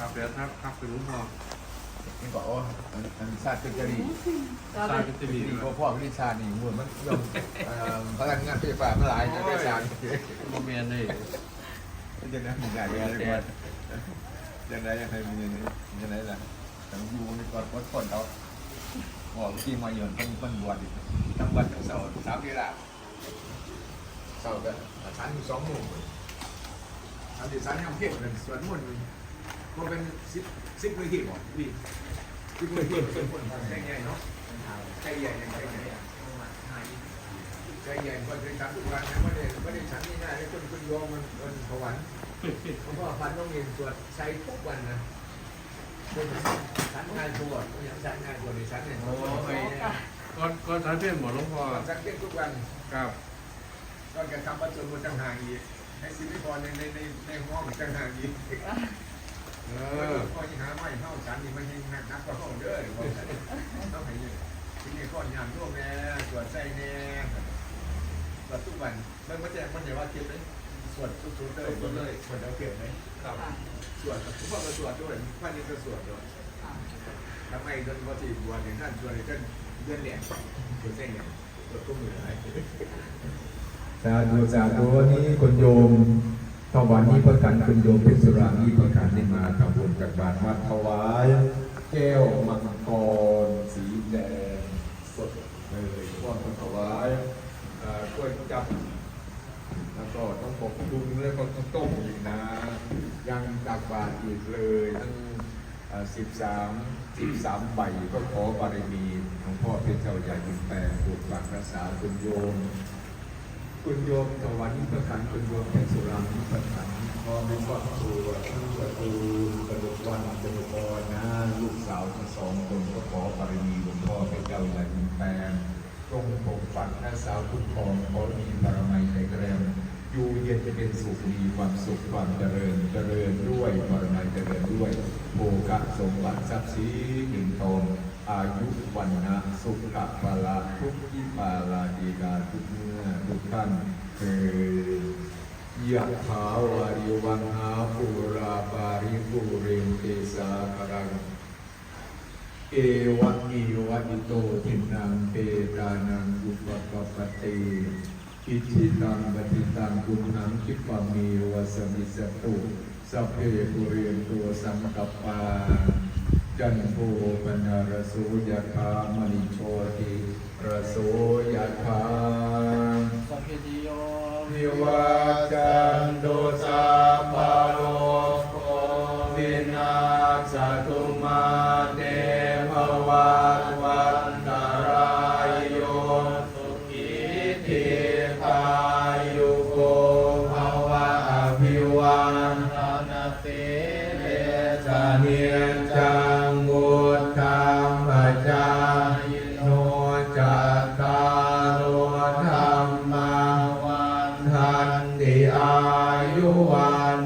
ครับเดี๋ยวครับครับไปรู้พอนี่ก็โอ้อันอันชาติเป็นจรีทราบเป็นจะมีดีก็พ่อวิชานี่หัวมันยมเอ่อพลังงานไฟฟ้ามันหลายนะวิชาโมเมนต์นี่จะนั่งมีหลายอย่างเลยว่ายังไงยังไงมีอย่างนี้ยังไงล่ะแต่อยู่ในกอดกอดคนเขาบอกที่มาเยือนเป็นเป็นบวชอีกทั้งวันทั้งเสาร์สามเวลาเสาร์ก็ชั้นอยู่สองโมงชั้นที่ชั้นยังเพียงเลยสวนมนต์ มันเป็นสิบสิบมือที่บ่พี่สิบมือที่เป็นคนใหญ่ใหญ่เนาะใหญ่ใหญ่ใหญ่ใหญ่ใหญ่ใหญ่ใหญ่คนเป็นชั้นทุกวันนะไม่ได้ไม่ได้ชั้นนี่นะไอ้วคนคนโยมมันมันผวันเพราะว่าพันต้องเรียนตรวจใช้ทุกวันนะชั้นงานตรวจอย่างชั้นงานตรวจในชั้นเนี่ยโอ้ยก็ก็ใช้เพี้ยนหมดหลวงพ่อสังเกตทุกวันครับก็จะทำวัดสวดมนต์ต่างหากอีกให้สิริพรในในในในห้องต่างหากอีก พอยังหาไม่เข้าชั้นนี่มันยังนักกว่าห้องเด้อต้องให้เนี่ยทีนี้ก้อนยามร่วมแน่ตรวจใส่แน่ตรวจทุกวันมันมันจะมันจะว่าเก็บไหมสวดทุกทุกเลยทุกเลยสวดเอาเก็บไหมครับสวดทุกคนก็สวดด้วยพันนี้ก็สวดด้วยทำไมจนพอสี่บวันอย่านั้นสวดจนเดือนเนี่ยสวดเส้นเนี่ยสวดก็เหมือนอะไรสาธุสาธุนี้คุณโยม ถวายนี้ประกันคุณโยมเพชรสุรานี้ประกันได้มาทำบุญจากบาทวัดถวาย แก้วมังกรสีแดงสดเลยพร้อมกับถวายเอ่อกล้วยจับแล้วก็ต้องปกปรุงแล้วก็ต้องต้มอีกนะ ยังตักบาตรอีกเลยทั้งสิบสามสิบสามใบก็ขอบารมีหลวงพ่อเป็นเจ้าใหญ่บุญแปลงปลูกฝังรักษาคุณโยม คุณโยมตะวันนิพพานคุณโยมเป็นสุรานิพพานพอเป็นครอบครัวทั้งประตูกระดูกวันกระดกอ่อนนะลูกสาวทั้งสองคนก็ขอบารมีหลวงพ่อเป็นเจ้าใหญ่บุญแปลงจงปกปักรักษาคุ้มครองขอมีบารมีแข็งแรงอยู่เย็นจะเป็นสุขมีความสุขความเจริญเจริญด้วยบารมีเจริญด้วยโภกะสมบัติทรัพย์สินเงินท อายุวันนะสุขะปาลาทุกขิปาลาดีกาทุกเมื่อทุกท่านเอ่ยะถาวาริวังหาปุราปาริปุเรนเตสาคารัง เอวังอีวัติโตทินังเปตานังอุปกปปติอิทิตังปฏิตังกุณังคิปะมีวสมิสตุสัพเพปุเรนตัวสังกปปา จันโทปนารโสยถามณิโชติรโสยถา จายโนจัตตารโอธรรมาวันทันติอายุวัน